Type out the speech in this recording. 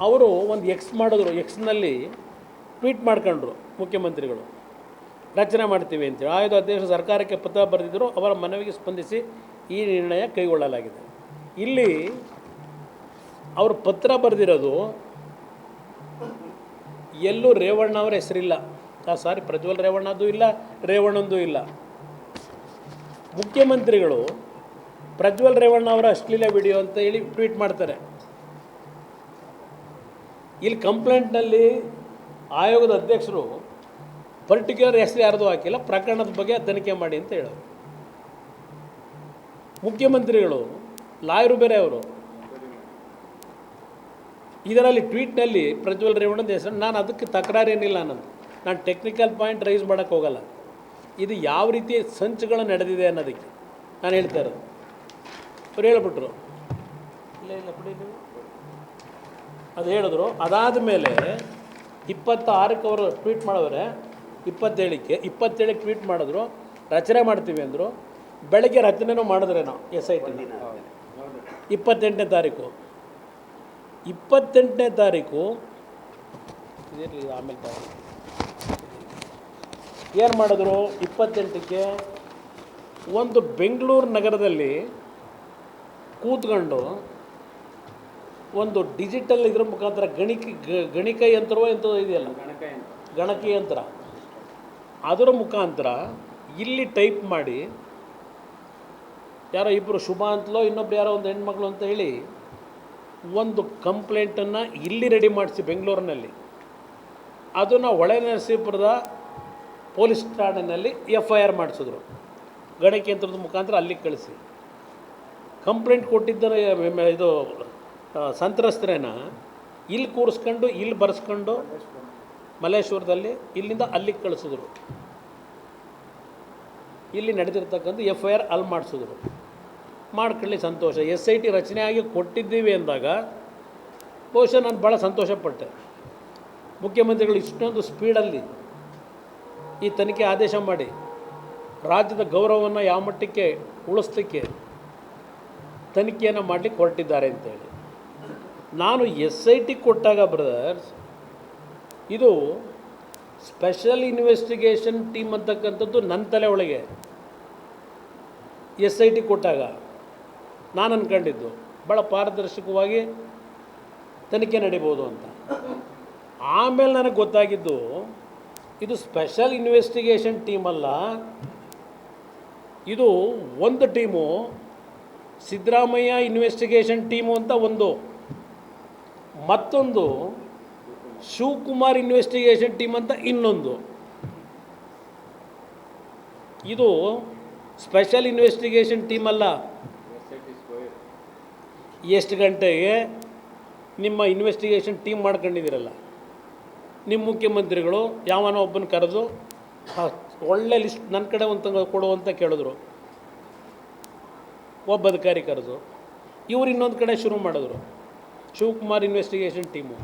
ಅವರು ಒಂದು ಎಕ್ಸ್ ಮಾಡಿದ್ರು ಎಕ್ಸ್ನಲ್ಲಿ ಟ್ವೀಟ್ ಮಾಡ್ಕೊಂಡ್ರು ಮುಖ್ಯಮಂತ್ರಿಗಳು. ರಚನೆ ಮಾಡ್ತೀವಿ ಅಂತೇಳಿ ಆಯುಧ ಅಧ್ಯಕ್ಷ ಸರ್ಕಾರಕ್ಕೆ ಪತ್ರ ಬರೆದಿದ್ದರು ಅವರ ಮನವಿಗೆ ಸ್ಪಂದಿಸಿ ಈ ನಿರ್ಣಯ ಕೈಗೊಳ್ಳಲಾಗಿದೆ. ಇಲ್ಲಿ ಅವರು ಪತ್ರ ಬರೆದಿರೋದು, ಎಲ್ಲೂ ರೇವಣ್ಣ ಅವರ ಹೆಸರಿಲ್ಲ. ಆ ಸಾರಿ ಪ್ರಜ್ವಲ್ ರೇವಣ್ಣದ್ದು ಇಲ್ಲ, ರೇವಣ್ಣಂದು ಇಲ್ಲ. ಮುಖ್ಯಮಂತ್ರಿಗಳು ಪ್ರಜ್ವಲ್ ರೇವಣ್ಣ ಅವರ ಅಶ್ಲೀಲ ವಿಡಿಯೋ ಅಂತ ಹೇಳಿ ಟ್ವೀಟ್ ಮಾಡ್ತಾರೆ. ಇಲ್ಲಿ ಕಂಪ್ಲೇಂಟ್ನಲ್ಲಿ ಆಯೋಗದ ಅಧ್ಯಕ್ಷರು ಪರ್ಟಿಕ್ಯುಲರ್ ಹೆಸರು ಯಾರ್ದು ಹಾಕಿಲ್ಲ, ಪ್ರಕರಣದ ಬಗ್ಗೆ ತನಿಖೆ ಮಾಡಿ ಅಂತ ಹೇಳೋರು. ಮುಖ್ಯಮಂತ್ರಿಗಳು, ಲಾಯರು ಬೇರೆ ಅವರು. ಇದರಲ್ಲಿ ಟ್ವೀಟ್ನಲ್ಲಿ ಪ್ರಜ್ವಲ್ ರೇವಣ್ಣದ ಹೆಸರು, ನಾನು ಅದಕ್ಕೆ ತಕರಾರೇನಿಲ್ಲ ಅನ್ನೋದು. ನಾನು ಟೆಕ್ನಿಕಲ್ ಪಾಯಿಂಟ್ ರೈಸ್ ಮಾಡೋಕ್ಕೆ ಹೋಗಲ್ಲ. ಇದು ಯಾವ ರೀತಿ ಸಂಚುಗಳು ನಡೆದಿದೆ ಅನ್ನೋದಕ್ಕೆ ನಾನು ಹೇಳ್ತಾ ಇರೋದು. ಅವ್ರು ಹೇಳ್ಬಿಟ್ರು. ಇಲ್ಲ ಇಲ್ಲ ಅದು ಹೇಳಿದ್ರು. ಅದಾದ ಮೇಲೆ ಇಪ್ಪತ್ತಾರಕ್ಕೆ ಅವರು ಟ್ವೀಟ್ ಮಾಡಿದ್ರೆ. ಇಪ್ಪತ್ತೇಳಕ್ಕೆ ಇಪ್ಪತ್ತೇಳಕ್ಕೆ ಟ್ವೀಟ್ ಮಾಡಿದ್ರು. ರಚನೆ ಮಾಡ್ತೀವಿ ಅಂದರು. ಬೆಳಗ್ಗೆ ರಚನೆನೂ ನಾವು ಎಸ್ ಐ ಟಿ ಇಪ್ಪತ್ತೆಂಟನೇ ತಾರೀಕು. ಇಪ್ಪತ್ತೆಂಟನೇ ತಾರೀಕು. ಇದಿರಲಿ ಆಮೇಲೆ ತಾರೀಕು ಏನು ಮಾಡಿದ್ರು? ಇಪ್ಪತ್ತೆಂಟಕ್ಕೆ ಒಂದು ಬೆಂಗಳೂರು ನಗರದಲ್ಲಿ ಕೂತ್ಕೊಂಡು ಒಂದು ಡಿಜಿಟಲ್ ಇದ್ರ ಮುಖಾಂತರ ಗಣಿಕ ಗಣಿಕ ಯಂತ್ರವೋ ಎಂಥದೋ ಇದೆಯಲ್ಲ? ಗಣಕ ಯಂತ್ರ. ಅದರ ಮುಖಾಂತರ ಇಲ್ಲಿ ಟೈಪ್ ಮಾಡಿ, ಯಾರೋ ಇಬ್ಬರು ಶುಭ ಅಂತಲೋ ಇನ್ನೊಬ್ರು ಯಾರೋ ಒಂದು ಹೆಣ್ಮಕ್ಳು ಅಂತ ಹೇಳಿ ಒಂದು ಕಂಪ್ಲೇಂಟನ್ನು ಇಲ್ಲಿ ರೆಡಿ ಮಾಡಿಸಿ ಬೆಂಗಳೂರಿನಲ್ಲಿ. ಅದನ್ನು ಹೊಳೆ ನರಸೀಪುರದ ಪೊಲೀಸ್ ಠಾಣೆನಲ್ಲಿ ಎಫ್ ಐ ಆರ್ ಮಾಡಿಸಿದ್ರು. ಗಣಕಯಂತ್ರದ ಮುಖಾಂತರ ಅಲ್ಲಿಗೆ ಕಳಿಸಿ. ಕಂಪ್ಲೇಂಟ್ ಕೊಟ್ಟಿದ್ದರೆ, ಇದು ಸಂತ್ರಸ್ತರೇನ? ಇಲ್ಲಿ ಕೂರಿಸ್ಕೊಂಡು, ಇಲ್ಲಿ ಬರ್ಸ್ಕೊಂಡು ಮಲ್ಲೇಶ್ವರದಲ್ಲಿ ಇಲ್ಲಿಂದ ಅಲ್ಲಿಗೆ ಕಳಿಸಿದ್ರು. ಇಲ್ಲಿ ನಡೆದಿರ್ತಕ್ಕಂಥ ಎಫ್ ಐ ಆರ್ ಅಲ್ಲಿ ಮಾಡಿಸಿದ್ರು. ಮಾಡ್ಕೊಳ್ಳಿ ಸಂತೋಷ. ಎಸ್ ಐ ಟಿ ರಚನೆ ಆಗಿ ಕೊಟ್ಟಿದ್ದೀವಿ ಅಂದಾಗ ಬಹುಶಃ ನಾನು ಭಾಳ ಸಂತೋಷಪಟ್ಟೆ. ಮುಖ್ಯಮಂತ್ರಿಗಳು ಇಷ್ಟೊಂದು ಸ್ಪೀಡಲ್ಲಿ ಈ ತನಿಖೆ ಆದೇಶ ಮಾಡಿ ರಾಜ್ಯದ ಗೌರವವನ್ನು ಯಾವ ಮಟ್ಟಕ್ಕೆ ಉಳಿಸ್ಲಿಕ್ಕೆ ತನಿಖೆಯನ್ನು ಮಾಡಲಿಕ್ಕೆ ಹೊರಟಿದ್ದಾರೆ ಅಂತೇಳಿ. ನಾನು ಎಸ್ ಐ ಟಿ ಕೊಟ್ಟಾಗ ಬ್ರದರ್ಸ್ ಇದು ಸ್ಪೆಷಲ್ ಇನ್ವೆಸ್ಟಿಗೇಷನ್ ಟೀಮ್ ಅಂತಕ್ಕಂಥದ್ದು ನನ್ನ ತಲೆ ಒಳಗೆ. ಎಸ್ ಐ ಟಿ ಕೊಟ್ಟಾಗ ನಾನು ಅಂದ್ಕೊಂಡಿದ್ದು ಭಾಳ ಪಾರದರ್ಶಕವಾಗಿ ತನಿಖೆ ನಡೀಬೋದು ಅಂತ. ಆಮೇಲೆ ನನಗೆ ಗೊತ್ತಾಗಿದ್ದು, ಇದು ಸ್ಪೆಷಲ್ ಇನ್ವೆಸ್ಟಿಗೇಷನ್ ಟೀಮ್ ಅಲ್ಲ. ಇದು ಒಂದು ಟೀಮು ಸಿದ್ದರಾಮಯ್ಯ ಇನ್ವೆಸ್ಟಿಗೇಷನ್ ಟೀಮು ಅಂತ ಒಂದು. ಮತ್ತೊಂದು ಶಿವಕುಮಾರ್ ಇನ್ವೆಸ್ಟಿಗೇಷನ್ ಟೀಮ್ ಅಂತ ಇನ್ನೊಂದು. ಇದು ಸ್ಪೆಷಲ್ ಇನ್ವೆಸ್ಟಿಗೇಷನ್ ಟೀಮ್ ಅಲ್ಲ. ಎಷ್ಟು ಗಂಟೆಗೆ ನಿಮ್ಮ ಇನ್ವೆಸ್ಟಿಗೇಷನ್ ಟೀಮ್ ಮಾಡ್ಕೊಂಡಿದ್ದೀರಲ್ಲ? ನಿಮ್ಮ ಮುಖ್ಯಮಂತ್ರಿಗಳು ಯಾವನೋ ಒಬ್ಬನ ಕರೆದು "ಹಾ, ಒಳ್ಳೆ ಲಿಸ್ಟ್ ನನ್ನ ಕಡೆ ಒಂದು ತಂಗ ಕೊಡು ಅಂತ ಕೇಳಿದ್ರು. ಒಬ್ಬ ಅಧಿಕಾರಿ ಕರೆದು ಇವ್ರು ಇನ್ನೊಂದು ಕಡೆ ಶುರು ಮಾಡಿದ್ರು. Shivakumar investigation team